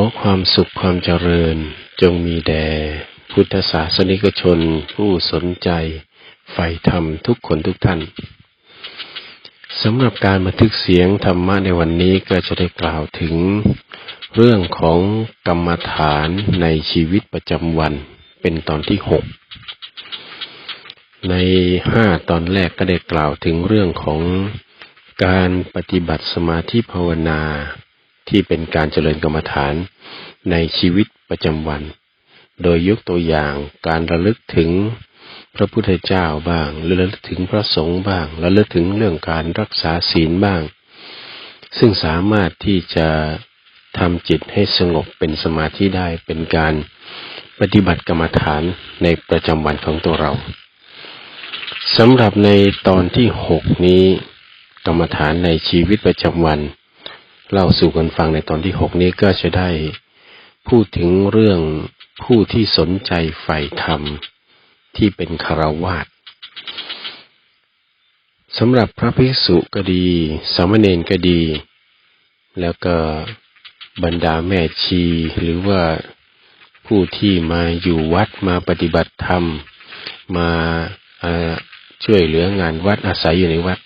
อความสุขความเจริญจงมีแด่พุทธศาสนิกชนผู้สนใจใฝ่ธรรมทุกคนทุกท่านสำหรับการบันทึกเสียงธรรมะในวันนี้ก็จะได้กล่าวถึง เรื่องของกรรมฐานในชีวิตประจำวันเป็นตอนที่หกในห้าตอนแรกก็ได้กล่าวถึงเรื่องของการปฏิบัติสมาธิภาวนา ที่เป็นการเจริญกรรมฐานในชีวิตประจำวัน โดยยกตัวอย่างการระลึกถึงพระพุทธเจ้าบ้างระลึกถึงพระสงฆ์บ้างระลึกถึงเรื่องการรักษาศีลบ้าง ซึ่งสามารถที่จะทำจิตให้สงบเป็นสมาธิได้เป็นการปฏิบัติกรรมฐานในประจำวันของตัวเราสำหรับในตอนที่หกนี้ กรรมฐานในชีวิตประจำวัน เล่าสู่กันฟังในตอนที่หกนี้ก็จะได้พูดถึงเรื่องผู้ที่สนใจใฝ่ธรรมที่เป็นคารวาสสำหรับพระภิกษุก็ดีสามเณรก็ดี แล้วก็บรรดาแม่ชี หรือว่าผู้ที่มาอยู่วัดมาปฏิบัติธรรม มาช่วยเหลืองานวัดอาศัยอยู่ในวัด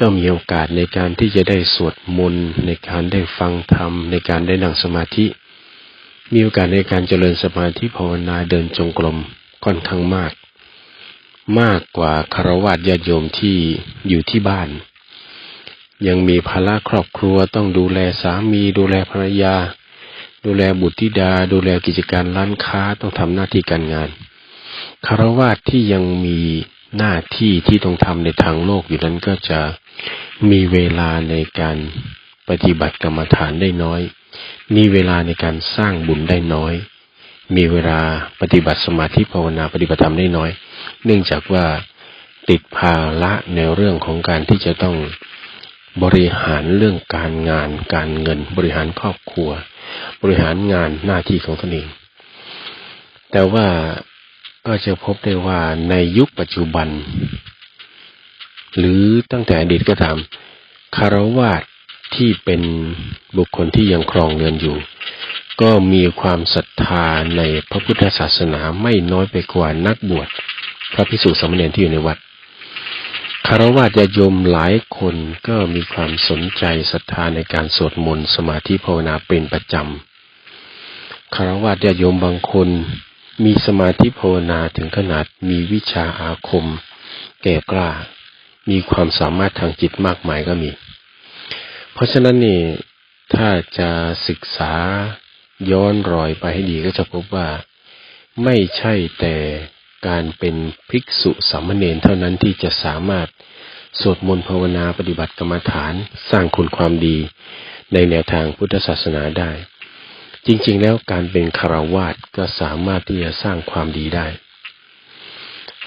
ก็มีโอกาสในการที่จะได้สวดมนต์ในการได้ฟังธรรม ในการได้นั่งสมาธิ มีโอกาสในการเจริญสมาธิภาวนาเดินจงกรมค่อนข้างมาก มากกว่าคารวะญาติโยมที่อยู่ที่บ้าน ยังมีภาระครอบครัวต้องดูแลสามี ดูแลภรรยา ดูแลบุตรธิดา ดูแลกิจการร้านค้าต้องทำหน้าที่การงานคารวะที่ยังมีหน้าที่ที่ต้องทำในทางโลกอยู่นั้นก็จะ มีเวลาในการปฏิบัติกรรมฐานได้น้อย มีเวลาในการสร้างบุญได้น้อย มีเวลาปฏิบัติสมาธิภาวนาปฏิบัติธรรมได้น้อย เนื่องจากว่าติดภาระในเรื่องของการที่จะต้องบริหารเรื่องการงานการเงิน บริหารครอบครัว บริหารงานหน้าที่ของตนเอง แต่ว่าก็จะพบได้ว่าในยุคปัจจุบัน หรือตั้งแต่อดีตก็ตามคารวาสที่เป็นบุคคลที่ยังครองเรือนอยู่ ก็มีความศรัทธาในพระพุทธศาสนาไม่น้อยไปกว่านักบวชพระพิสุสมณีที่อยู่ในวัดคารวะญาโยมหลายคนก็มีความสนใจศรัทธาในการสวดมนต์สมาธิภาวนาเป็นประจำคารวะญาโยมบางคนมีสมาธิภาวนาถึงขนาดมีวิชาอาคม แก่กล้า มีความสามารถทางจิตมากมายก็มี เพราะฉะนั้นนี่ถ้าจะศึกษาย้อนรอยไปให้ดีก็จะพบว่า ไม่ใช่แต่การเป็นภิกษุสามเณรเท่านั้นที่จะสามารถสวดมนต์ภาวนาปฏิบัติกรรมฐานสร้างคุณความดีในแนวทางพุทธศาสนาได้ จริงๆ แล้วการเป็นคารวาสก็สามารถที่จะสร้างความดีได้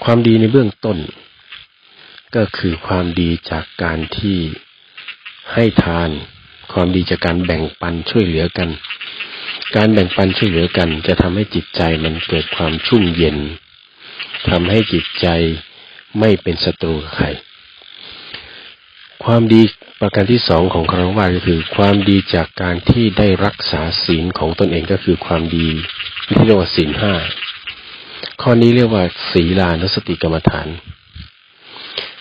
ความดีในเบื้องต้น ก็คือความดีจากการที่ให้ทาน ความดีจากการแบ่งปันช่วยเหลือกัน การแบ่งปันช่วยเหลือกัน จะทำให้จิตใจมันเกิดความชุ่มเย็นทำให้จิตใจไม่เป็นศัตรูกับใคร ความดีประการที่สองของคารวะก็คือ ความดีจากการที่ได้รักษาศีลของตนเองก็คือความดีที่เรียกว่าศีลห้าข้อนี้เรียกว่าศีลานุสติกรรมฐาน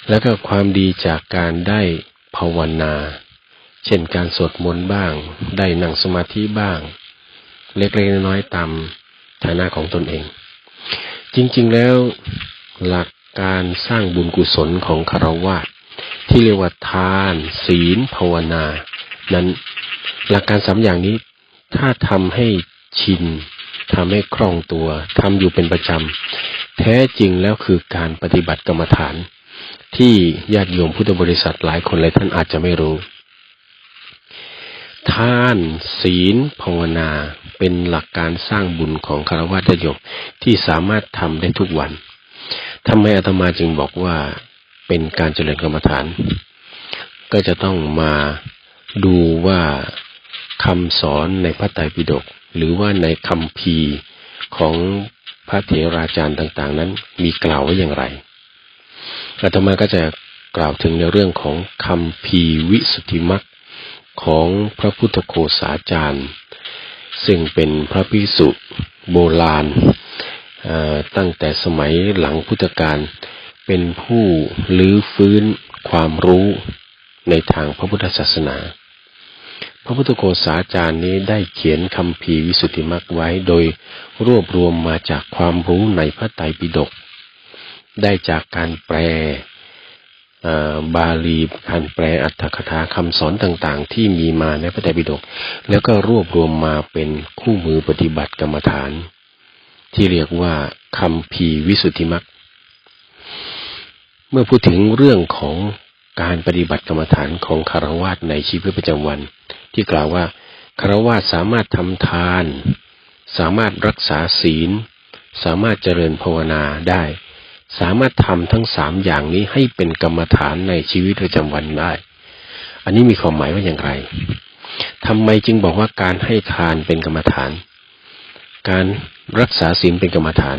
แล้วก็ความดีจากการได้ภาวนา เช่นการสวดมนต์บ้าง ได้นั่งสมาธิบ้าง เล็กๆน้อยๆตามฐานะของตนเอง จริงๆแล้วหลักการสร้างบุญกุศลของคารวะที่เรียกว่าทาน ศีลภาวนา นั้นหลักการสามอย่างนี้ ถ้าทำให้ชินทำให้คล่องตัวทำอยู่เป็นประจำ แท้จริงแล้วคือการปฏิบัติกรรมฐาน ที่ญาติโยมพุทธบริษัทหลายคนหลายท่านอาจจะไม่รู้ ทานศีลภาวนาเป็นหลักการสร้างบุญของคารวะญาติโยมที่สามารถทำได้ทุกวันทำไมอาตมาจึงบอกว่าเป็นการเจริญกรรมฐาน ก็จะต้องมาดูว่าคำสอนในพระไตรปิฎกหรือว่าในคำพีของพระเถราจารย์ต่าง ๆ นั้นมีกล่าวไว้อย่างไร อาตมาก็จะกล่าวถึงในเรื่องของคำพีวิสุทธิมักของพระพุทธโคสาจารย์ ซึ่งเป็นพระพิสุโบราณตั้งแต่สมัยหลังพุทธกาลเป็นผู้ลื้อฟื้นความรู้ในทางพระพุทธศาสนา พระพุทธโฆษาจารย์นี้ได้เขียนคำภีวิสุทธิมรรคไว้โดยรวบรวมมาจากความรู้ในพระไตรปิฎก ได้จากการแปลบาลีการแปลอัตถคถาคำสอนต่างๆ ที่มีมาในพระไตรปิฎกแล้วก็รวบรวมมาเป็นคู่มือปฏิบัติกรรมฐาน ที่เรียกว่าคำภีวิสุทธิมรรคเมื่อพูดถึงเรื่องของการปฏิบัติกรรมฐานของคารวาสในชีวิตประจำวัน ที่กล่าวว่าคารวาสสามารถทำทาน สามารถรักษาศีล สามารถเจริญภาวนาได้ สามารถทำทั้งสามอย่างนี้ให้เป็นกรรมฐานในชีวิตประจำวันได้ อันนี้มีความหมายว่าอย่างไรทำไมจึงบอกว่าการให้ทานเป็นกรรมฐาน การรักษาศีลเป็นกรรมฐาน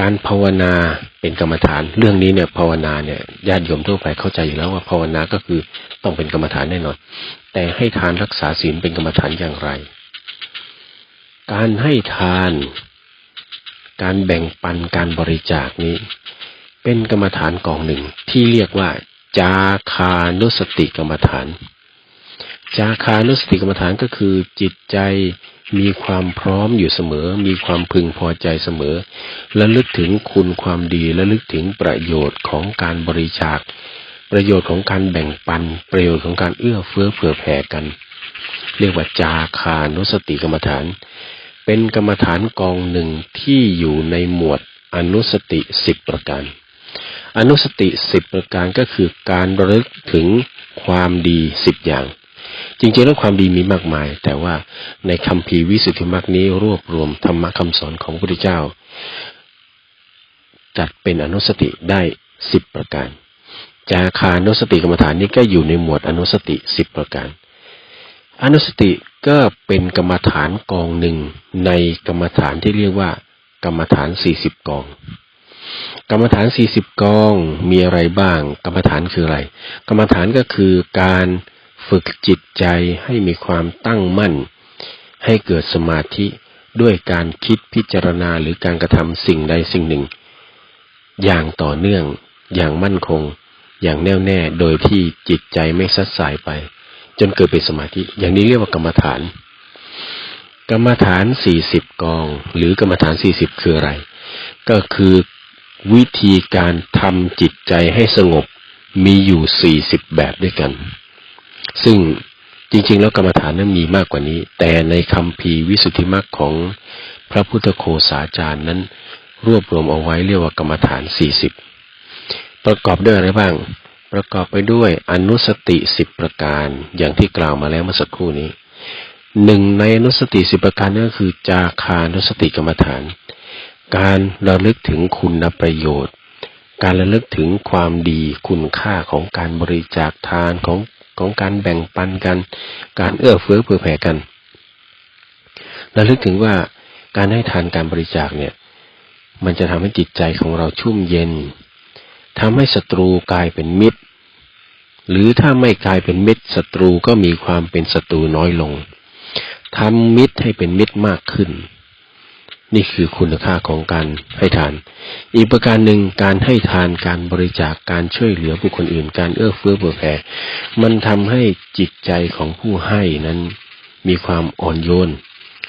การภาวนาเป็นกรรมฐาน เรื่องนี้เนี่ยภาวนาเนี่ยญาติโยมทั่วไปเข้าใจอยู่แล้วว่าภาวนาก็คือต้องเป็นกรรมฐานแน่นอน แต่ให้ทานรักษาศีลเป็นกรรมฐานอย่างไร การให้ทาน การแบ่งปันการบริจาคนี้ เป็นกรรมฐานกองหนึ่งที่เรียกว่า จาคานุสติกรรมฐาน จาคานุสติกรรมฐานก็คือจิตใจมีความพร้อมอยู่เสมอ มีความพึงพอใจเสมอ และลึกถึงคุณความดีและลึกถึงประโยชน์ของการบริจาค ประโยชน์ของการแบ่งปัน ประโยชน์ของการเอื้อเฟื้อเผื่อแผ่กัน เรียกว่าจาคานุสติกรรมฐาน เป็นกรรมฐานกองหนึ่งที่อยู่ในหมวดอนุสติสิบประการ อนุสติสิบประการก็คือการระลึกถึงความดีสิบอย่าง จริงๆแล้วความดีมีมากมาย แต่ว่าในคำพีร์วิสุทธิมรรคนี้รวบรวมธรรมะคำสอนของพระพุทธเจ้า จัดเป็นอนุสติได้สิบประการ จาคานุสติกรรมฐานนี้ก็อยู่ในหมวดอนุสติสิบประการ อนุสติ ก็เป็นกรรมฐานกองหนึ่งในกรรมฐานที่เรียกว่า กรรมฐานสี่สิบกอง กรรมฐานสี่สิบกองมีอะไรบ้าง กรรมฐานคืออะไร กรรมฐานก็คือการฝึกจิตใจให้มีความตั้งมั่น ให้เกิดสมาธิด้วยการคิดพิจารณาหรือการกระทำสิ่งใดสิ่งหนึ่ง อย่างต่อเนื่อง อย่างมั่นคง อย่างแน่วแน่โดยที่จิตใจไม่ซัดสายไป จนเกิดเป็นสมาธิ อย่างนี้เรียกว่ากรรมฐาน กรรมฐานสี่สิบกอง หรือกรรมฐานสี่สิบคืออะไร ก็คือวิธีการทำจิตใจให้สงบมีอยู่สี่สิบแบบด้วยกัน ซึ่งจริง ๆ แล้วกรรมฐานนั้นมีมากกว่านี้ แต่ในคำพีวิสุทธิมรรคของพระพุทธโคสาจารย์นั้น รวบรวมเอาไว้เรียกว่ากรรมฐานสี่สิบประกอบด้วยอะไรบ้าง ประกอบไปด้วยอนุสติสิบประการอย่างที่กล่าวมาแล้วเมื่อสักครู่นี้หนึ่งในอนุสติสิบประการนั่นก็คือ จาคานุสติกรรมฐาน การระลึกถึงคุณประโยชน์ การระลึกถึงความดีคุณค่าของการบริจาคทานของของการแบ่งปันกัน การเอื้อเฟื้อเผื่อแผ่กันระลึกถึงว่าการให้ทานการบริจาคเนี่ย มันจะทำให้จิตใจของเราชุ่มเย็น ทำให้ศัตรูกลายเป็นมิตร หรือถ้าไม่กลายเป็นมิตรศัตรูก็มีความเป็นศัตรูน้อยลงทำมิตรให้เป็นมิตรมากขึ้น นี่คือคุณค่าของการให้ทาน อีกประการหนึ่งการให้ทานการบริจาคการช่วยเหลือบุคคลอื่น การเอื้อเฟื้อเผื่อแผ่ มันทำให้จิตใจของผู้ให้นั้นมีความอ่อนโยน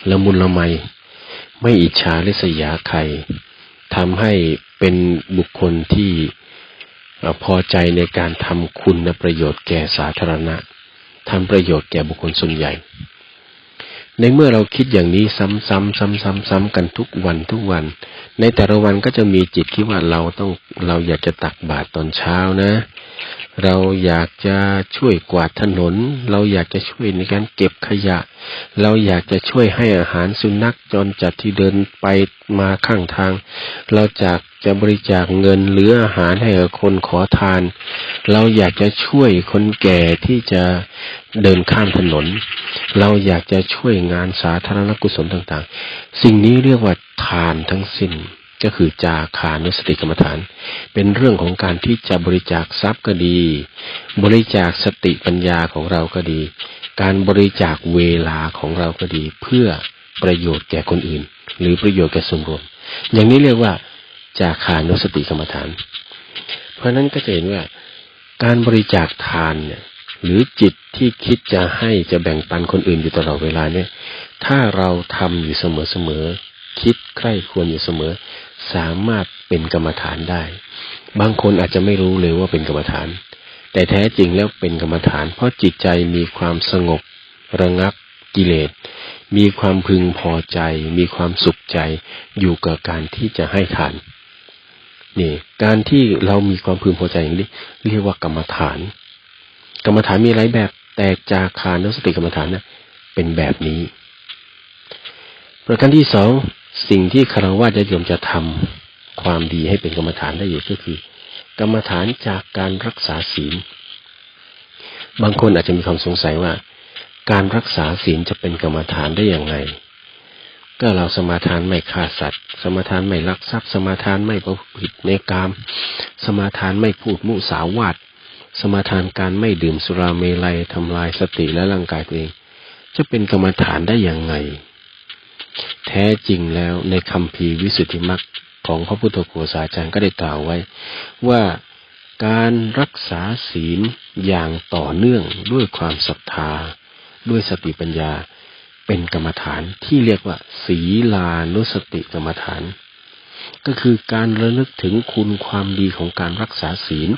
ละมุนละไม ไม่อิจฉาริษยาใครทำให้เป็นบุคคลที่ พอใจในการทำคุณประโยชน์แก่สาธารณะทำประโยชน์แก่บุคคลส่วนใหญ่ ในเมื่อเราคิดอย่างนี้ซ้ำๆซ้ำๆกันทุกวันทุกวัน ในแต่ละวันก็จะมีจิตคิดว่าเราต้องเราอยากจะตักบาตรตอนเช้านะ เราอยากจะช่วยกวาดถนน เราอยากจะช่วยในการเก็บขยะ เราอยากจะช่วยให้อาหารสุนัขจรจัดที่เดินไปมาข้างทาง เราจาก จะบริจาคเงินหรืออาหารให้กับคนขอทาน เราอยากจะช่วยคนแก่ที่จะเดินข้ามถนน เราอยากจะช่วยงานสาธารณกุศลต่างๆ สิ่งนี้เรียกว่าทานทั้งสิ้นก็คือจาคานุสติกรรมฐาน เป็นเรื่องของการที่จะบริจาคทรัพย์ก็ดี บริจาคสติปัญญาของเราก็ดี การบริจาคเวลาของเราก็ดี เพื่อประโยชน์แก่คนอื่น หรือประโยชน์แก่ส่วนรวม อย่างนี้เรียกว่า จาคานุสติกรรมฐาน เพราะนั้นก็จะเห็นว่าการบริจาคทานเนี่ยหรือจิตที่คิดจะให้จะแบ่งปันคนอื่นอยู่ตลอดเวลาเนี่ย ถ้าเราทำอยู่เสมอๆ คิดใคร่ควรอยู่เสมอ สามารถเป็นกรรมฐานได้ บางคนอาจจะไม่รู้เลยว่าเป็นกรรมฐาน แต่แท้จริงแล้วเป็นกรรมฐาน เพราะจิตใจมีความสงบ ระงับกิเลส มีความพึงพอใจ มีความสุขใจอยู่กับการที่จะให้ทาน นี่การที่เรามีความพึงพอใจอย่างนี้ เรียกว่ากรรมฐาน กรรมฐานมีหลายแบบแต่จาคานุสติกรรมฐานนะเป็นแบบนี้ ประการที่สองสิ่งที่คารวะจะยมจะทำความดีให้เป็นกรรมฐานได้อยู่ก็คือ กรรมฐานจากการรักษาศีล บางคนอาจจะมีความสงสัยว่า การรักษาศีลจะเป็นกรรมฐานได้อย่างไร ก็เราสมาทานไม่ฆ่าสัตว์ สมาทานไม่ลักทรัพย์ สมาทานไม่ประพฤติในกาม สมาทานไม่พูดมุสาวาทสมาทานการไม่ดื่มสุราเมลัยทำลายสติและร่างกายตัวเอง จะเป็นกรรมฐานได้อย่างไง แท้จริงแล้วในคำพีวิสุทธิมรรคของพระพุทธโฆษาจารย์ก็ได้กล่าวไว้ ว่าการรักษาศีลอย่างต่อเนื่องด้วยความศรัทธา ด้วยสติปัญญา เป็นกรรมฐานที่เรียกว่า ศีลานุสติกรรมฐาน ก็คือการระลึกถึงคุณความดีของการรักษาศีล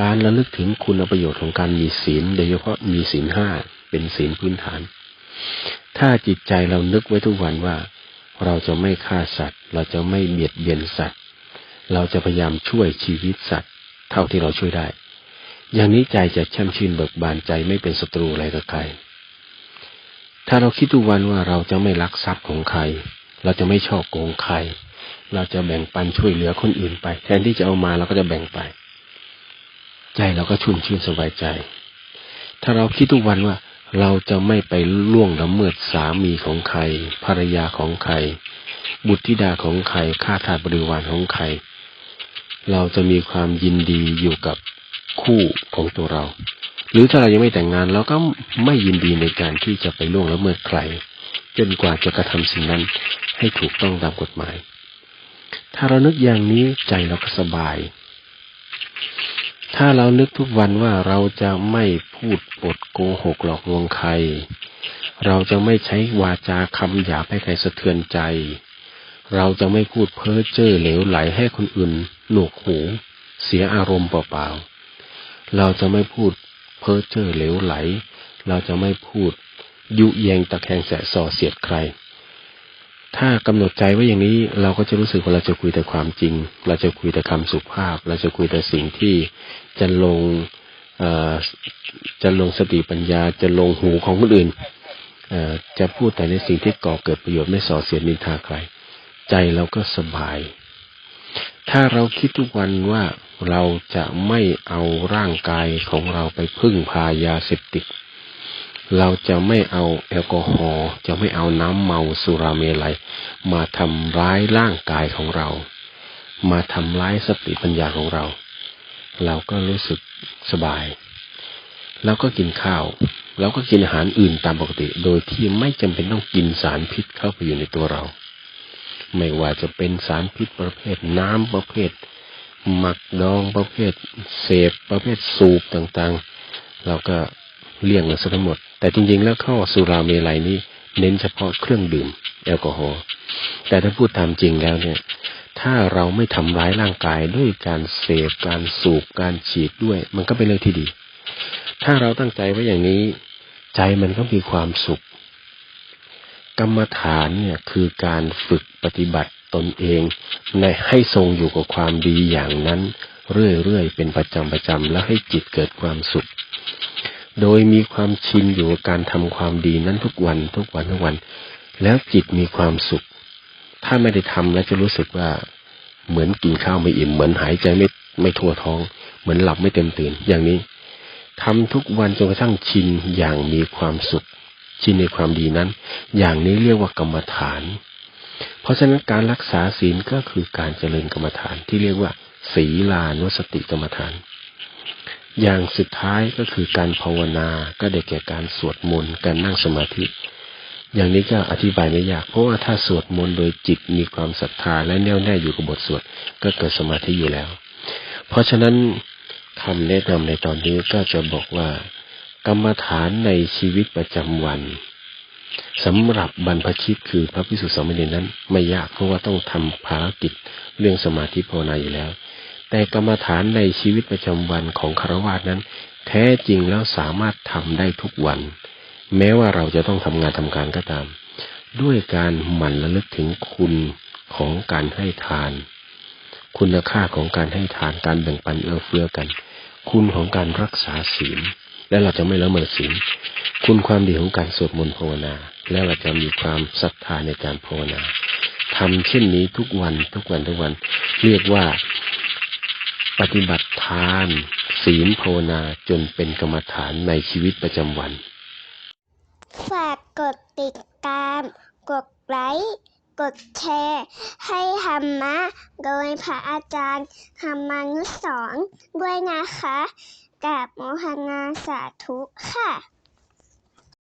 การระลึกถึงคุณประโยชน์ของการมีศีล โดยเฉพาะมีศีลห้าเป็นศีลพื้นฐาน ถ้าจิตใจเรานึกไว้ทุกวันว่า เราจะไม่ฆ่าสัตว์ เราจะไม่เบียดเบียนสัตว์ เราจะพยายามช่วยชีวิตสัตว์ เท่าที่เราช่วยได้ อย่างนี้ใจจะแช่มชื่นเบิกบานใจไม่เป็นศัตรูอะไรกับใคร ถ้าเราคิดทุกวันว่าเราจะไม่ลักทรัพย์ของใคร เราจะไม่ชอบโกงใคร เราจะแบ่งปันช่วยเหลือคนอื่นไป แทนที่จะเอามาเราก็จะแบ่งไป ใจเราก็ชุ่มชื่นสบายใจ ถ้าเราคิดทุกวันว่าเราจะไม่ไปล่วงละเมิดสามีของใคร ภรรยาของใคร บุตรธิดาของใครข้าทาสบริวารของใคร เราจะมีความยินดีอยู่กับคู่ของตัวเรา หรือถ้าเรายังไม่แต่งงานเราก็ไม่ยินดีในการที่จะไปล่วงละเมิดใคร จนกว่าจะกระทำสิ่งนั้นให้ถูกต้องตามกฎหมาย ถ้าเรานึกอย่างนี้ใจเราก็สบาย ถ้าเรานึกทุกวันว่าเราจะไม่พูดปดโกหกหลอกลวงใคร เราจะไม่ใช้วาจาคำหยาบให้ใครสะเทือนใจ เราจะไม่พูดเพ้อเจ้อเหลวไหลให้คนอื่นหนวกหู เสียอารมณ์เปล่าๆเราจะไม่พูด เพ้อเจ้อเหลวไหล เราจะไม่พูด ยุแยงตะแคงแสะส่อเสียดใคร ถ้ากำหนดใจไว้อย่างนี้เราก็จะรู้สึกว่าเราจะคุยแต่ความจริง เราจะคุยแต่คำสุภาพ เราจะคุยแต่สิ่งที่จะลงจะลงสติปัญญาจะลงหูของคนอื่นจะพูดแต่ในสิ่งที่ก่อเกิดประโยชน์ไม่ส่อเสียดนินทาใคร ใจเราก็สบาย ถ้าเราคิดทุกวันว่า เราจะไม่เอาร่างกายของเราไปพึ่งพายาเสพติด เราจะไม่เอาแอลกอฮอล์จะไม่เอาน้ำเมาสุราเมลัย มาทำร้ายร่างกายของเรา มาทำร้ายสติปัญญาของเรา เราก็รู้สึกสบายเราก็กินข้าวเราก็กินอาหารอื่นตามปกติ โดยที่ไม่จำเป็นต้องกินสารพิษเข้าไปอยู่ในตัวเรา ไม่ว่าจะเป็นสารพิษประเภทน้ำประเภท หมักดองประเภทเสพประเภทสูบต่างๆ เราก็เลี่ยงเลยทั้งหมด แต่จริงๆ แล้วข้อสุราเมลัยนี้เน้นเฉพาะเครื่องดื่ม แอลกอฮอล์แต่ถ้าพูดตามจริงแล้วเนี่ย ถ้าเราไม่ทำร้ายร่างกายด้วยการเสพการสูบการฉีดด้วย มันก็เป็นเรื่องที่ดี ถ้าเราตั้งใจไว้อย่างนี้ ใจมันก็มีความสุข กรรมฐานเนี่ยคือการฝึกปฏิบัติ ตนเองในให้ทรงอยู่กับความดีอย่างนั้น เรื่อยๆเป็นประจำประจำแล้วให้จิตเกิดความสุข โดยมีความชินอยู่กับการทำความดีนั้นทุกวันทุกวันทุกวัน แล้วจิตมีความสุข ถ้าไม่ได้ทำแล้วจะรู้สึกว่าเหมือนกินข้าวไม่อิ่มเหมือนหายใจไม่ไม่ทั่วท้อง เหมือนหลับไม่เต็มตื่นอย่างนี้ทำทุกวันจนกระทั่งชินอย่างมีความสุข ชินในความดีนั้น อย่างนี้เรียกว่ากรรมฐาน เพราะฉะนั้นการรักษาศีลก็คือการเจริญกรรมฐานที่เรียกว่า ศีลานุสติกรรมฐาน อย่างสุดท้ายก็คือการภาวนาก็ได้แก่การสวดมนต์การนั่งสมาธิ อย่างนี้ก็อธิบายไม่ยาก เพราะว่าถ้าสวดมนต์โดยจิตมีความศรัทธาและแน่วแน่อยู่กับบทสวดก็เกิดสมาธิอยู่แล้ว เพราะฉะนั้นคำแนะนำในตอนนี้ก็จะบอกว่ากรรมฐานในชีวิตประจำวัน สำหรับบรรพชิตคือพระพิสุทธิสามเณรนั้น ไม่ยากเพราะว่าต้องทำภารกิจเรื่องสมาธิภาวนาอยู่แล้ว แต่กรรมฐานในชีวิตประจำวันของคารวะนั้น แท้จริงแล้วสามารถทำได้ทุกวัน แม้ว่าเราจะต้องทำงานทำการก็ตาม ด้วยการหมั่นระลึกถึงคุณของการให้ทาน คุณค่าของการให้ทานการแบ่งปันเอื้อเฟื้อกัน คุณของการรักษาศีล และเราจะไม่ละเมิดศีลคุณความดีของการสวดมนต์ภาวนา และเราจะมีความศรัทธาในการภาวนาทำเช่นนี้ทุกวันทุกวันทุกวัน เรียกว่าปฏิบัติทาน ศีลภาวนาจนเป็นกรรมฐานในชีวิตประจำวัน ฝากกดติดตาม กดไลค์กดแชร์ ให้ธรรมะ โดยพระอาจารย์ธรรมานุสรณ์ด้วยนะคะ กาบโมหนาสาธุค่ะ